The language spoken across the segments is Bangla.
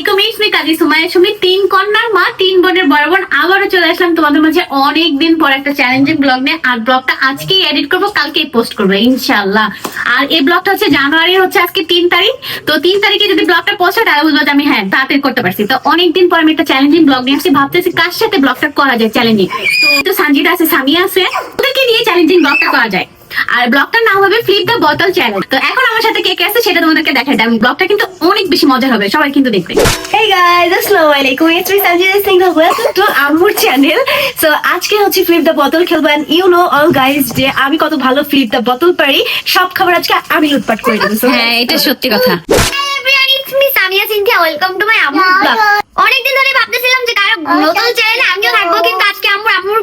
আলাইকুম অনেক পর আর এই ব্লগটা হচ্ছে জানুয়ারি, হচ্ছে আজকে তিন তারিখ। তো তিন তারিখে যদি ব্লগটা পোস্ট হয়, তাহলে আমি হ্যাঁ তাড়াতাড়ি করতে পারছি। তো অনেকদিন পর আমি একটা চ্যালেঞ্জিং ব্লগ নিয়ে আসছি, ভাবতেছি কার সাথে ব্লগটা করা যায় চ্যালেঞ্জিং তো সঞ্জিতা আছে, সামিয়া আছে, ওদেরকে নিয়ে চ্যালেঞ্জিং ব্লগটা করা যায়। আর ব্লগটার নাম হবে ফ্লিপ দ্য বোতল চ্যানেল তো এখন আমার সাথে কে কে আছে সেটা তোমাদেরকে দেখাই দেয় ব্লগটা কিন্তু অনেক বেশি মজার হবে সবাই কিন্তু দেখবে। Hey guys, আসসালামু আলাইকুম it's me Sanjay Singh welcome to আম্মুর চ্যানেল সো আজকে হচ্ছে ফ্লিপ দ্য বোতল খেলব and you know all guys যে আমি কত ভালো ফ্লিপ দ্য বোতল পারি। সব খাবার আজকে আমি লুটপাট করে দেবো So, হ্যাঁ এটা সত্যি কথা। Samia Sinthia welcome to my blog অনেকদিন ধরে ভাবতেছিলাম যে কারও নতুন চ্যানেলে আমিও থাকব কিন্তু আজকে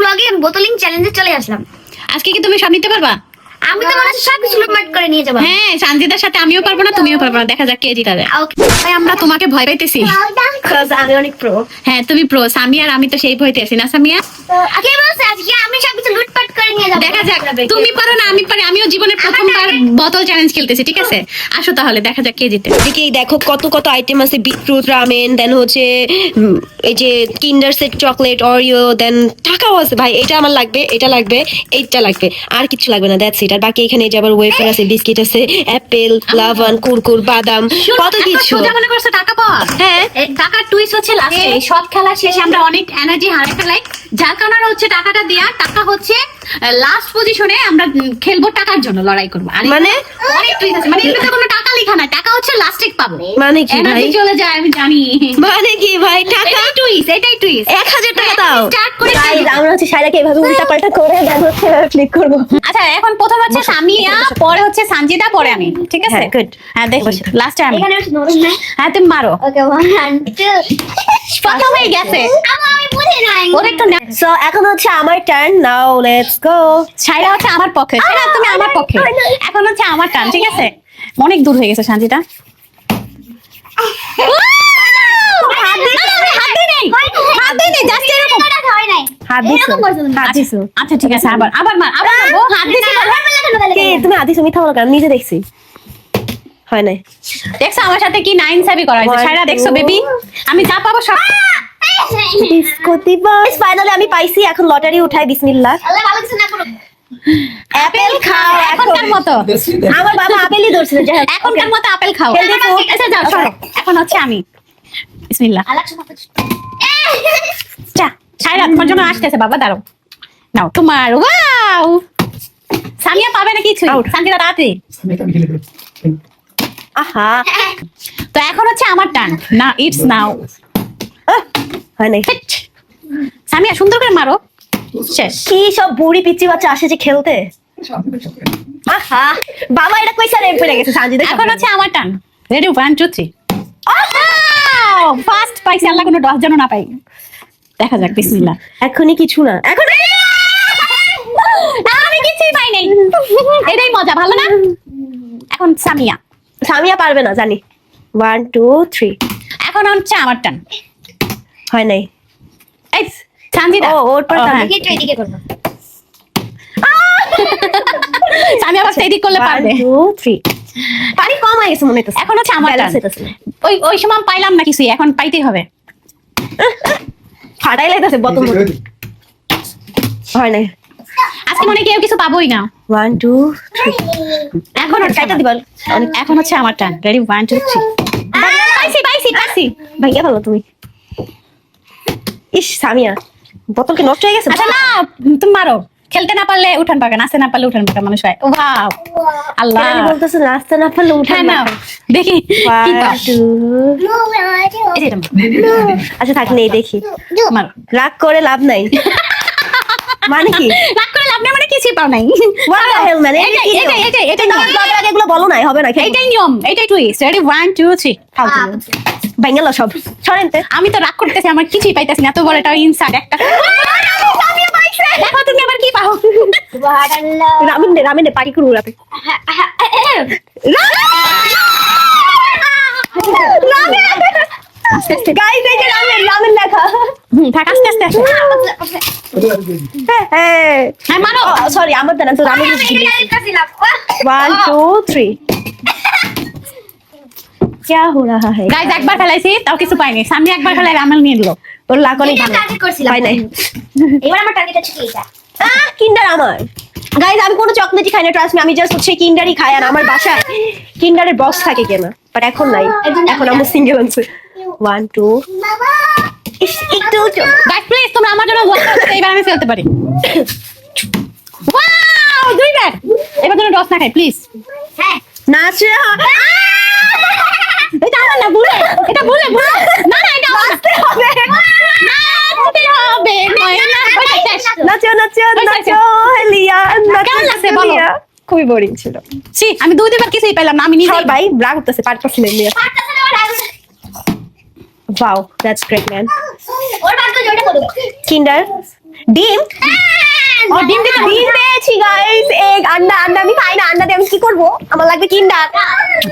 ব্লগে বোতলিং চ্যালেঞ্জে চলে আসলাম। আজকে কি তুমি সব নিতে পারবা? আমি তো মনে হচ্ছে সব কিছু লুটমাট করে নিয়ে যাব। হ্যাঁ সানজিদার সাথে আমিও পারব না তুমিও পারব না। দেখা যাক কে জিতা যায়. আমরা তোমাকে ভয় পাইতেছি। আমি অনেক প্রো হ্যাঁ তুমি প্রো সামিয়া আর আমি তো সেই ভয়তে আছি না সামিয়া? কে বলছে আজকে আমি সব কিছু লুটপাট করে নিয়ে যাব। দেখা যাক তুমি পারো না আমি পারি। আমিও জীবনের প্রথমবার বোতল চ্যালেঞ্জ খেলতেছি ঠিক আছে? আসো তাহলে দেখা যাক কে জিতে। এদিকে দেখো কত কত আইটেম আছে বিটরুট রামেন দেন হচ্ছে এই যে Kinder set chocolate Oreo then টাকাও আছে ভাই এটা আমার লাগবে এটা লাগবে এইটা লাগবে। আর কিছু লাগবে না দ্যাটস ইট আর বাকি এখানে যে আবার ওয়েফার আছে বিস্কিট আছে অ্যাপেল লাভান কুরকুর বাদাম কত কিছু। মনে করছ? টাকা পাওয়া? হ্যাঁ। টাকার টুইস্ট হচ্ছে লাস্টে সব খেলা শেষে আমরা অনেক এনার্জি হারিয়ে ফেলাই। যার কারণে হচ্ছে টাকাটা দেয়া। টাকা হচ্ছে লাস্ট পজিশনে আমরা খেলব টাকার জন্য লড়াই করব। মানে? অনেক টুইট আছে। মানে এগুলোতে কোনো টাকা লেখা না টাকা হচ্ছে লাস্টে পাবো। মানে কি ভাই? চলে যায় আমি জানি। মানে কি ভাই? টাকা? টুইস এটাই টুইস 1000 টাকা দাও। স্টার্ট করে গাইস আমরা হচ্ছে সাইরাকে এভাবে উল্টা পাল্টা করে দেখো হচ্ছে ক্লিক করব। আচ্ছা এখন প্রথম হচ্ছে সামিয়া পরে হচ্ছে সঞ্জিতা পরে আমি। ঠিক আছে? গুড হ্যাঁ, হ্যাঁ দেখো। লাস্ট আমি। এখানে হচ্ছে নরম হ্যাঁ তুমি মারো। ওকে 1 2 হয়ে গেছে ওর সো এখন হচ্ছে আমার টার্ন নাও লেটস গো হচ্ছে আমার পক্ষে তুমি আমার পক্ষে এখন হচ্ছে আমার টার্ন ঠিক আছে অনেক দূর হয়ে গেছে শান্তিটা আচ্ছা ঠিক আছে আবার আবার আবার তুমি বলো নিজে দেখছি হয় নাই। দেখছ আমার সাথে কি নাইন সাবি করা হয়েছে? One, দেখছ বেবি? আমি যা পাবো সব ডিসকো দিবস ফাইনালি আমি পাইছি এখন লটারি উঠাই বিসমিল্লাহ। আল্লাহ ভালো কিছু না করুক। অ্যাপেল খাও এখন এখনকার মতো। আমার বাবা আপেলই ধরছিল এখনকার মতো আপেল খাও. আচ্ছা যাও সরো। এখন হচ্ছে আমি। বিসমিল্লাহ। চা ছাইরা তোমার জন্য আসতেছে বাবা দাঁড়াও। নাও তোমার ওয়াও! সামিয়া পাবে না কিছু. শান্তিরা রাতে আহা। তো এখন হচ্ছে আমার টার্ন না ইটস নাও হয় নাই। সামিয়া সুন্দর করে মারো। শেষ। কি সব বুড়ি পিচ্ছি বাচ্চা আসে যে খেলতে? আহা বাবা এটা কইসা রে পড়ে গেছে? সানজিদা এখন হচ্ছে আমার turn ready one two three first পাইছি আল্লাহ কোনো দশ জন না পাই। দেখা যাক বিসমিল্লাহ। এখনই কিছু না। এখন আমি কিছুই পাই নাই এটাই মজা ভালো না? এখন সামিয়া। সামিয়া পারবে না জানি। ওয়ান টু থ্রি এখন হচ্ছে আমার টার্ন হয় নাই। এই সানজিদা ও, ওর পরে ও, সামি। এদিকে একটু এদিকে করব সামিয়া আবার সেদিক করলে পারবে। পানি কম হয়ে গেছে মনে হইতেছে। এখন হচ্ছে আমার। ওই ওই সময় আমি পাইলাম না কিছুই এখন পাইতেই হবে। ফাটাই লাগতেছে বোতল হয় নাই। আজকে মনে কেউ কিছু পাবোই না। ওয়ান টু থ্রি এখন কাইটা এখন হচ্ছে আমার turn ready one two three পাইছি পাইছি পাইছি। ভাইয়া ভালো তুমি। ইস সামিয়া বোতল কি নষ্ট হয়ে গেছে। আচ্ছা না তুমি মারো। খেলতে না পারলে উঠান পাকা নাচতে না পারলে উঠান পাকা মানুষ হয়। ও আল্লাহ। আমি বলতেছে নাচতে না পারলে উঠে হ্যাঁ না। দেখি কি। আচ্ছা থাক নেই দেখি। রাগ করে লাভ নাই। মানে কি? রাগ করে লাভ নেই মানে? এটা এটাই এটাই? এটাই এটাই এগুলো বলো নাই হবে না খেলো। এইটাই নিয়ম এইটাই twist ready one two three ভেঙে গেলো সব সরেন তে আমি তো রাগ করতেছি আমার কিছুই পাইতেছি না এত বড় একটা ইনসার্ট একটা দেখো তুমি আবার কি পাও রামিন রামিন দে পাটি করু রাতে গাইস এই যে রামিন রামিন দেখা হুম থাক আস্তে আস্তে আস্তে হ্যাঁ হ্যাঁ মারো সরি আমার দেন তো রামিন ওয়ান টু থ্রি क्या हो रहा है গাইজ একবার ফেলাইছি তাও কিছু পাইনি সামনে একবার ফেলাই আমল নিয়ে নিল তোর লাখ অনেক এটা ভালো টার্গেট করছিলাম পাই নাই এবার আমার টার্গেট হচ্ছে কি এটা আহ কিন্ডার আমার গাইজ আমি কোনো চকলেটই খাই না ট্রাস্ট আমি জাস্ট হচ্ছে কিন্ডারই খাই আর আমার বাসায় কিন্ডারের বক্স থাকে কেনা বাট এখন নাই এখন আমার সিঙ্গেল আনছে ওয়ান টু একটু গাইজ প্লিজ তোমরা আমার জন্য এইবার আমি ফেলতে পারি। ওয়াও দুইবার এবার জন্য ডস না খাই প্লিজ হ্যাঁ। নাচে এটা আমার না ভুলে। এটা ভুলে ভুলে। না না এটা হবে নাচতে হবে। নাচো নাচো নাচো হেলিয়া কেমন লাগছে বলো? খুবই বোরিং ছিল। ছি আমি দুই দুইবার কিছুই পেলাম না আমি নিজে ভাই ব্রাগ করতেছে পারতেছি wow that's great man Kinder ডিম? ও ডিম দিতে ডিম পেয়েছি গাইস এগ আন্ডা আন্ডা আমি খাই না আন্ডা দিয়ে আমি কি করব? আমার লাগবে কিন্ডার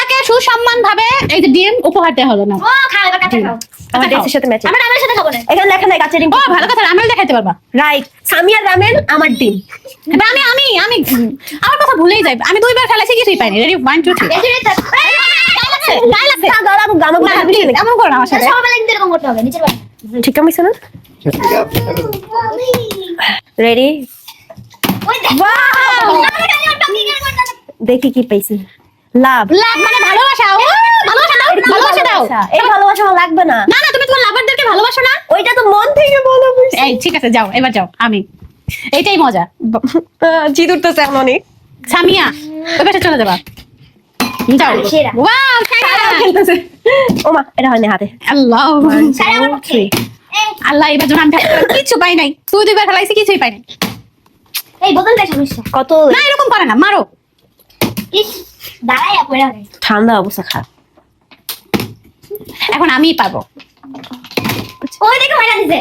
তাকে সুসম্মান ভাবে এই যে ডিম উপহার দেওয়া হলো না? ও খাও এটা খাও। আমার ড্রেসের সাথে ম্যাচিং আমি রামের সাথে খাব না। এখানে লেখা নাই কাছে ডিম। ও ভালো কথা রামের দেখাইতে পারবা। রাইট সামিয়া রামেন আমার ডিম। রামে আমি আমি। আমার কথা ভুলেই যাই। আমি দুইবার খেলাছি কিছুই পাইনি। রেডি 1 2 3 এমন করো না আমার সাথে সবাই কিন্তু এরকম করতে হবে নিচের বাড়ি ঠিক আছে না রেডি ওই দেখ কি পাইছি লাভ লাভ মানে ভালোবাসা ও ভালোবাসা দাও ভালোবাসা দাও এই ভালোবাসা লাগবে না না না তুমি তোমার লাভারদেরকে ভালোবাসো না ওইটা তো মন থেকে এই ঠিক আছে যাও এবার যাও। আমি এইটাই মজা জিদ উঠতেছে এখন অনেক সামিয়া ওই পাশে চলে যাবা। যাও। সেরা। ওয়াও খেলতেছে ওমা এটা হয়নি হাতে আল্লাহ আল্লাহ এবার যখন আমি খেলতে- পাই নাই। তুই দুইবার খেলাইছি কিছুই পাই নাই। এই বোতলটা সমস্যা কত না এরকম করে না মারো। ইস দাঁড়াই পড়ে ঠান্ডা অবস্থা খারাপ এখন আমিই পাবো। ওই দেখে দিছে।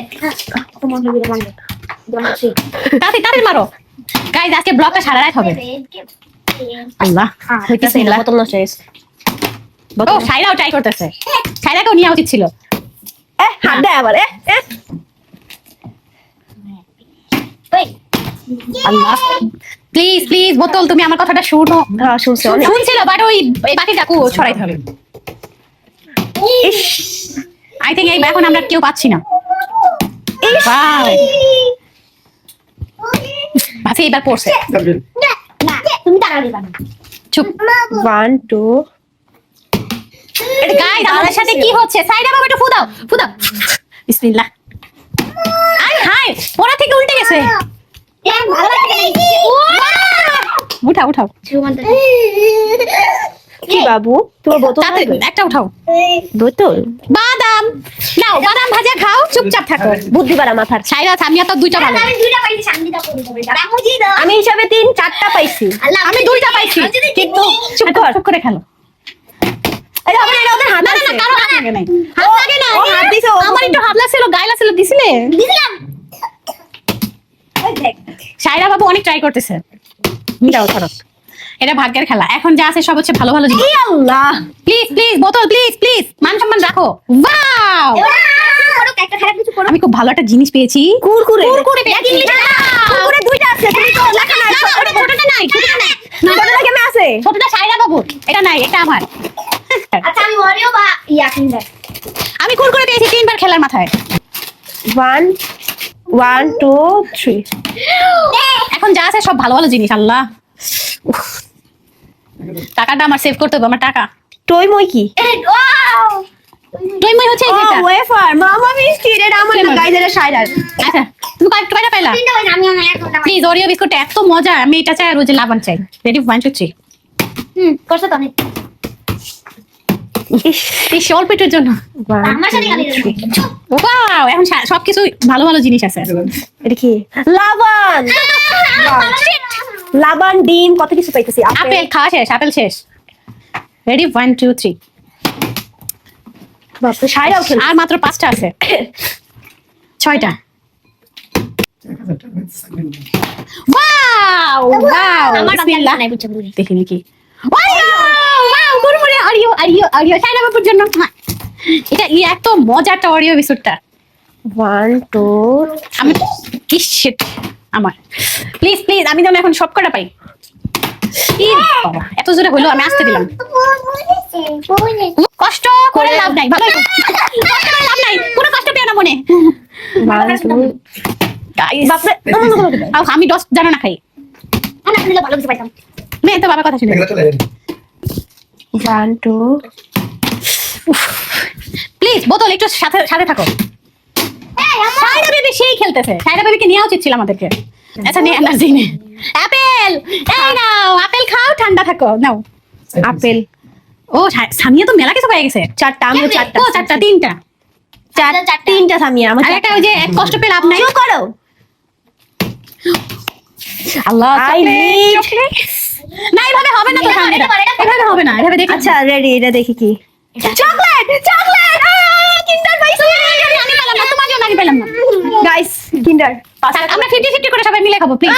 তাড়াতাড়ি তাড়াতাড়ি মারো। গাইজ আজকে ব্লগটা সারা রাত হবে। আল্লাহ। হইতেছে না বোতল নষ্ট হয়েছে ও সাইরাও ট্রাই করতেছে। সাইরাকেও নেওয়া উচিত ছিল। এ হাত দেয় আবার এ এ। আল্লাহ। প্লিজ প্লিজ বোতল তুমি আমার কথাটা শুনো। হ্যাঁ শুনছি শুনছিল বাট ওই এই বাটিটাকু ছড়াইতে হবে। ইস। আই থিঙ্ক এই এখন আমরা কেউ পাচ্ছি না! বাসে এবার পড়ছে না না তুমি টাকা দিবা না চুপ। ওয়ান টু গাইস আমাদের সাথে কি হচ্ছে? সাইডে বাবা একটু ফুদাও ফুদাও। বিসমিল্লাহ। আই হাই পড়া থেকে উল্টে গেছে। উঠাও। উঠাও কি বাবু? তোমার বোতল একটা উঠাও। বোতল? বাদাম! নাও বাদাম ভাজা খাও চুপচাপ থাকো। বুদ্ধি পারা মাথার। সাইরা সামিয়া তো দুইটা ভালো আমি দুইটা পাইছি করে দেবে। দাও। আমি হিসাবে তিন চারটা পাইছি। আমি দুইটা পাইছি। কিন্তু চুপ কর চুপ করে খেলো। এই আবার এটা ওদের হাত না না না কারও হাত লাগে নাই। হাত লাগে না ও হাত দিছে, আমার একটু হাত লাগছিল গায়ে লাগছিল দিছিলে? দিছিলাম। সাইরা বাবু অনেক ট্রাই করতেছে। দাও ধরো। এটা ভাগ্যের খেলা। এখন যা আছে সব হচ্ছে ভালো ভালো জিনিস। আল্লাহ! প্লিজ প্লিজ বোতল প্লিজ প্লিজ মান সম্মান রাখো। ওয়াও একটা খারাপ কিছু করো। আমি খুব ভালো একটা জিনিস পেয়েছি। কুরকুরে। কুরকুরে পেয়েছি। কুরকুরে দুইটা আছে তুমি তো লেখা নাই। ওটা ছোটটা নাই ছোটটা নাই। ছোটটা কেমন আছে। ছোটটা সাইরা বাবু এটা নাই এটা আমার। আচ্ছা আমি ওরিও বা ইয়া কিনবে। আমি কুরকুরে পেয়েছি তিনবার খেলার মাথায়। ওয়ান ওয়ান টু থ্রি এখন যা আছে সব ভালো ভালো জিনিস আল্লাহ। টাকাটা আমার সেভ করতে হবে আমার টাকা। টই মই কি? তুই মনে হচ্ছে ও ওয়েফার মামা মিষ্টি এটা আমার না গাইজ এটা আচ্ছা তুমি কয়েকটা কয়টা পাইলা? তিনটা আমি অনেক প্লিজ ওরিও বিস্কুট এত মজা আমি এটা চাই আর ওই যে লাবান চাই। রেডি ওয়ান টু থ্রি হুম করছ তো অনেক। এই জন্য। ওয়াও এখন সবকিছু ভালো ভালো জিনিস আছে। এটা কি? লাবান লাবান ডিম কত কিছু পাইতেছি আপেল। খাওয়া শেষ আপেল শেষ। রেডি ওয়ান টু থ্রি আর মাত্র পাঁচটা আছে। ছয়টা। ওয়াও ওয়াও আমার বিসমিল্লাহ নাই বুঝছ wow Oreo Oreo Oreo Saina বাবুর জন্য? মা। এটা ই এত মজাটা অরিও বিস্কুটটা ওয়ান টু। আমি কি শিট আমার। প্লিজ প্লিজ আমি যেন এখন সব কটা পাই এত জোরে হইল আমি আসতে দিলাম। কষ্ট করে লাভ নাই ভালো কষ্ট করে লাভ নাই কোনো কষ্ট পেও না মনে। আমি দশ জানো না খাই। ভালো কিছু পাইতাম। মেয়ে তো বাবার কথা শুনে। এগুলো ওয়ান টু প্লিজ বোতল একটু সাথে সাথে থাকো। সাইরা বেবি সেই খেলতেছে। সাইরা বেবিকে নেওয়া উচিত ছিল আমাদেরকে। আচ্ছা নিয়ে এনার্জি নে অ্যাপেল! এই নাও আপেল খাও ঠান্ডা থাকো নাও। আপেল ও সামিয়া তো মেলা কিছু পেয়ে গেছে। চারটা আমিও চারটা। ও চারটা তিনটা। চারটা। তিনটা সামিয়া আমার একটা ওই যে এক কষ্ট পেয়ে লাভ নাই। করো। আল্লাহ need- chocolate। না এভাবে হবে না তো। এভাবে হবে না এভাবে দেখি। আচ্ছা রেডি এটা দেখি কি। চকলেট কিন্ডার পাইছি আমি পেলাম না তোমার জন্য আমি পেলাম না গাইস কিন্ডার আচ্ছা, আমরা ফিফটি ফিফটি করে সবাই মিলে খাব প্লিজ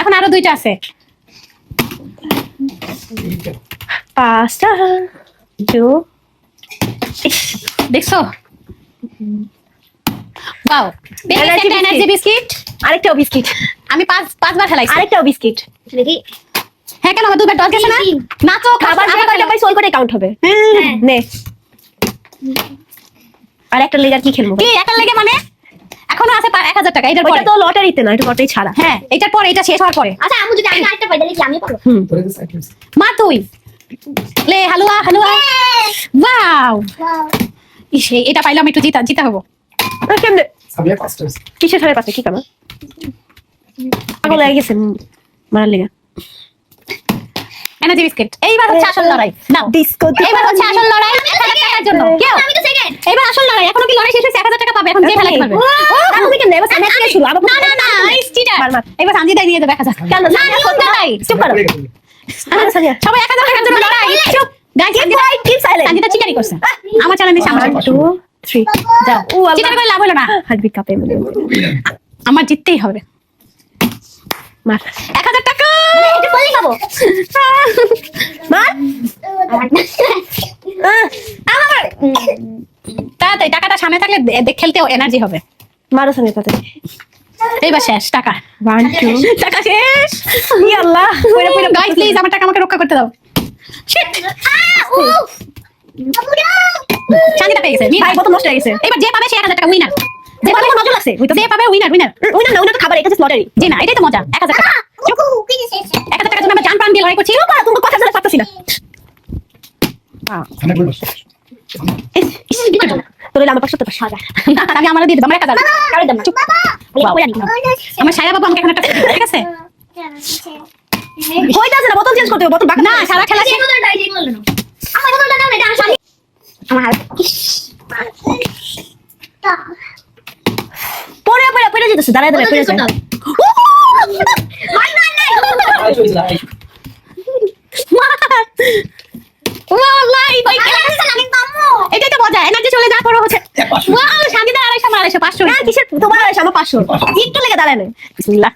এখন আরও দুইটা আছে। পাঁচটা টু দেখছ? বাও এনার্জি বিস্কিট আরেকটাও বিস্কিট আমি পাঁচ পাঁচবার খেলাইছি আরেকটাও বিস্কিট দেখি। হ্যাঁ কেন? আমার দুবার দশ গেছে না? তিন। নাচো খাবার কয়টা পাই সোল করে কাউন্ট হবে। হ্যাঁ। নে। আর একটা লেগার কি খেলব? কি একটা লেগে মানে? এখনও আছে পা- এক হাজার টাকা এটার পরে। ওইটা তো লটারিতে না এটা লটারি ছাড়া। হ্যাঁ এটার পরে এটা শেষ হওয়ার পরে। আচ্ছা আমি যদি আমি আরেকটা পাই তাহলে কি আমি পাবো? মা তুই। লে হালুয়া হালুয়া। ওয়াও ইস এই- এটা পাইলাম একটু জিতা জিতা হব। আর কেমনে? কিসের সাড়ে পাঁচটা কি কামা পাগল হয়ে গেছে মারার লেগা। এনার্জি বিস্কিট এইবার হচ্ছে আসল লড়াই। নাও। ডিস্কো এইবার হচ্ছে আসল লড়াই। টাকার জন্য। কেউ? আমি তো সেকেন্ড এবার আসল লড়াই। এখনও কি লড়াই শেষ হয়েছে? এক হাজার টাকা পাবে? এখন যে ফেলাতে পারবে আমি কেমনে এবার সামনে থেকে শুরু। আবার না না না মার, মার। এবার সানজিদাই নিয়ে এক হাজার। কেন? না? দেয় চুপ করো। সবাই এক হাজার টাকার জন্য লড়াই। চুপ। Guys keep silent. সানজিদা চিটারি করছে। আমার চ্যানেলে সামনে ওয়ান টু থ্রি যাও ও আল্লাহ চিটারি করে লাভ হলো না। হাজবি কাপে আমার জিততেই হবে। এক হাজার টাকা! খাব। মার আমার তাড়াতাড়ি টাকাটা সামনে থাকলে দে- এনার্জি হবে। মারো সানিয়া তাতে এইবার শেষ টাকা। ওয়ান টু টাকা শেষ! ই আল্লাহ। গাইস প্লিজ আমার টাকা আমাকে রক্ষা করতে দাও। শিট উফ! সানজিদা পেয়ে গেছে। ভাই কত নষ্ট হয়ে গেছে। এবার যে পাবে সে টাকা উইনার যে পাবে মজা লাগছে যে পাবে উইনার উইনার ওই না না ওটা তো খাবার এটা লটারি জি না এটাই তো মজা এক হাজার টাকা এক হাজার টাকার জন্য আমরা জান প্রাণ দিয়ে লড়াই করছি কথা জানা পারতাছি না বাবা আমাকে এখন একটা ঠিক আছে হইতাছে না বোতল চেঞ্জ করতে হবে বোতল না সারা খেলা আমার বোতলটা না এটা আমার পরে পরে পরে যেতেছে দাঁড়ায় দাঁড়ায় এটাই তো মজা এনার্জি চলে হচ্ছে। আড়াইশো আমার আড়াইশো পাঁচশো। হ্যাঁ কিসের? তোমার আড়াইশো আমার পাঁচশো। একটু লেগে বিসমিল্লাহ।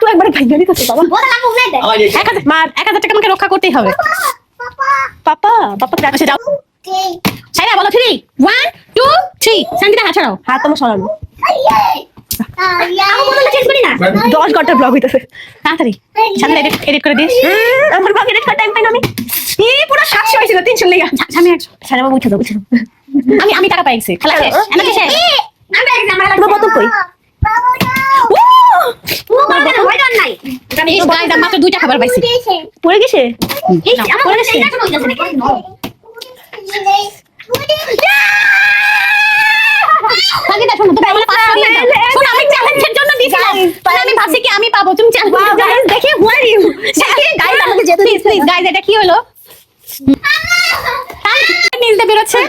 তো বাবা। এক হাজার মার এক হাজার টাকা আমাকে রক্ষা করতেই হবে। পাপা পাপা। যাও। সাইরা বলো থ্রি ওয়ান টু থ্রি শান্তিদা হাত ছাড়াও। হাত তোমার সরানো করি দশ ঘণ্টা ব্লগ হইতেছে। তাড়াতাড়ি। এডিট এডিট করে দিস। আমার বাকি রেট টাইম পাই না আমি। পুরো সাতশো হয়েছিল তিনশো লেগে। সামনে সারা বাবু উঠে দাও উঠে আমি আমি টাকা পাইছি খেলা শেষ। শেষ। আমার কই guys, আমি মাত্র দুইটা খাবার পাইছি। পড়ে গেছে? আমি পাবো? তুমি দেখি আমাকে যেতে প্লিজ প্লিজ এটা কি হলো? বেরোচ্ছে?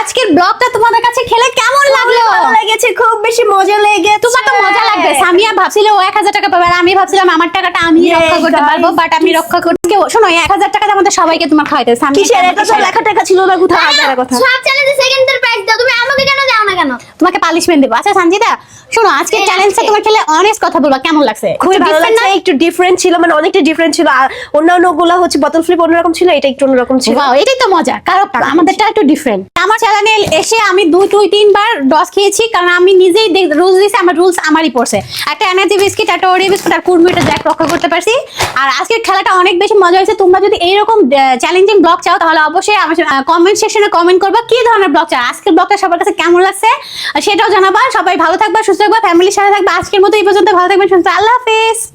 আজকের ব্লগটা তোমাদের কাছে খেলে কেমন লাগল? লেগেছে খুব বেশি মজা লেগেছে। তোমার তো মজা লাগবে। সামিয়া ভাবছিল ও এক হাজার টাকা পাবে আর আমি ভাবছিলাম আমার টাকাটা আমি রক্ষা করতে পারব বাট আমি রক্ষা করতে কেউ শোনো এক হাজার টাকা আমাদের সবাইকে তোমার খাওয়াইতে সামনে কিসের? এটা তো লেখা টাকা ছিল না কোথাও হাজার কথা। সব চ্যানেলে সেকেন্ডের প্রাইজ দাও। তুমি আমাকে কেন কেন? তোমাকে পানিশমেন্ট দেবো। আচ্ছা সঞ্জিতা শোনো আজকে চ্যালেঞ্জটা তোমার খেলে অনেস্ট কথা বলবা কেমন লাগছে? খুবই ভালো লাগছে। একটু ডিফারেন্ট ছিল মানে অনেকটা ডিফারেন্ট ছিল। অন্যান্যগুলা হচ্ছে বোতল ফ্লিপ অন্যরকম ছিল এটা একটু অন্যরকম ছিল। এটাই তো মজা। কারণ আমাদেরটা একটু ডিফারেন্ট আমার চ্যানেলে এসে আমি দুই দুই তিনবার ডস খেয়েছি কারণ আমি নিজেই রুলস দিয়েছি আমার রুলস আমারই পড়ছে। একটা এনার্জি বিস্কিট একটা ওরি বিস্কিট আর কুড়মিটা জ্যাক রক্ষা করতে পারছি। আর আজকের খেলাটা অনেক বেশি মজা হয়েছে। তোমরা যদি এইরকম চ্যালেঞ্জিং ব্লগ চাও তাহলে অবশ্যই আমার কমেন্ট সেকশনে কমেন্ট করবা কি ধরনের ব্লগ চাও? আজকের ব্লগটা সবার কাছে কেমন লাগছে? সেটাও জানাবা। সবাই ভালো থাকবা, সুস্থ থাকবা ফ্যামিলির সাথে থাকবা। আজকের মতো এই পর্যন্ত। ভালো থাকবেন, সুস্থ আল্লাহ হাফেজ।